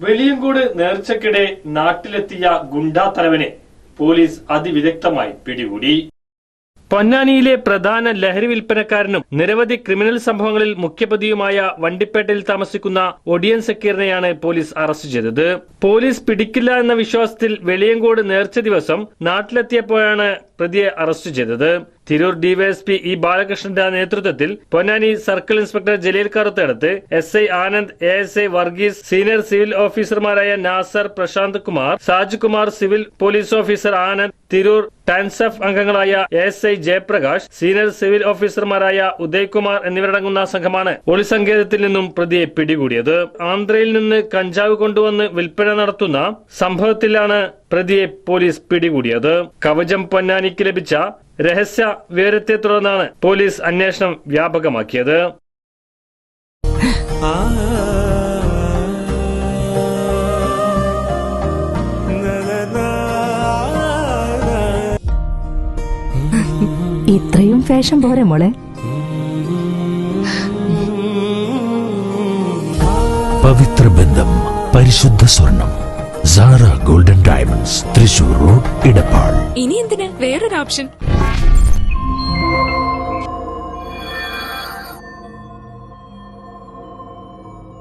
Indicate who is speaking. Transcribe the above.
Speaker 1: വെളിയങ്കോട് നേർച്ചക്കിടെ നാട്ടിലെത്തിയ ഗുണ്ടാ തലവനെ police അതിവിദഗ്ധമായി പിടികൂടി. പൊന്നാനിയിലെ പ്രധാന ലഹരി വിൽപ്പനക്കാരനും നിരവധി ക്രിമിനൽ സംഭവങ്ങളിൽ മുഖ്യപ്രതിയുമായ വണ്ടിപ്പേട്ടയിൽ താമസിക്കുന്ന ഒടിയൻ സക്കീറിനെയാണ് പോലീസ് അറസ്റ്റ് ചെയ്തത്. പോലീസ് പിടിക്കില്ല എന്ന വിശ്വാസത്തിൽ വെളിയങ്കോട് നേർച്ച ദിവസം നാട്ടിലെത്തിയപ്പോഴാണ് പ്രതിയെ അറസ്റ്റ് ചെയ്തത്. തിരൂർ ഡിവൈഎസ്പി ഇ ബാലകൃഷ്ണന്റെ നേതൃത്വത്തിൽ Ponnani circle inspector Jaleel Karuthadath S I Anand A S I Varghese senior civil ഓഫീസർമാരായ Nasar Prashanth Kumar Saj Kumar civil police officer Anand Tirur DANSAF അംഗങ്ങളായ S I Jayaprakash senior civil ഓഫീസർമാരായ ഉദയ്കുമാർ എന്നിവരടങ്ങുന്ന സംഘമാണ് ഒളിസങ്കേതത്തിൽ നിന്നും പ്രതിയെ പിടികൂടിയത്. ആന്ധ്രയിൽ നിന്ന് കഞ്ചാവ് കൊണ്ടുവന്ന് വിൽപ്പന നടത്തുന്ന സംഭവത്തിലാണ് പ്രതിയെ പോലീസ് പിടികൂടിയത്. കവചം പൊന്നാനിക്ക് ലഭിച്ച രഹസ്യ വിവരത്തെ തുടർന്നാണ് പോലീസ് അന്വേഷണം വ്യാപകമാക്കിയത്.
Speaker 2: ഇത്രയും ഫാഷൻ പോരെ മോളെ.
Speaker 3: പവിത്ര ബന്ധം പരിശുദ്ധ സ്വർണം Sara golden diamonds Thrissur road Edappal.
Speaker 4: ഇനി എന്തിന് വേറൊരു ഓപ്ഷൻ?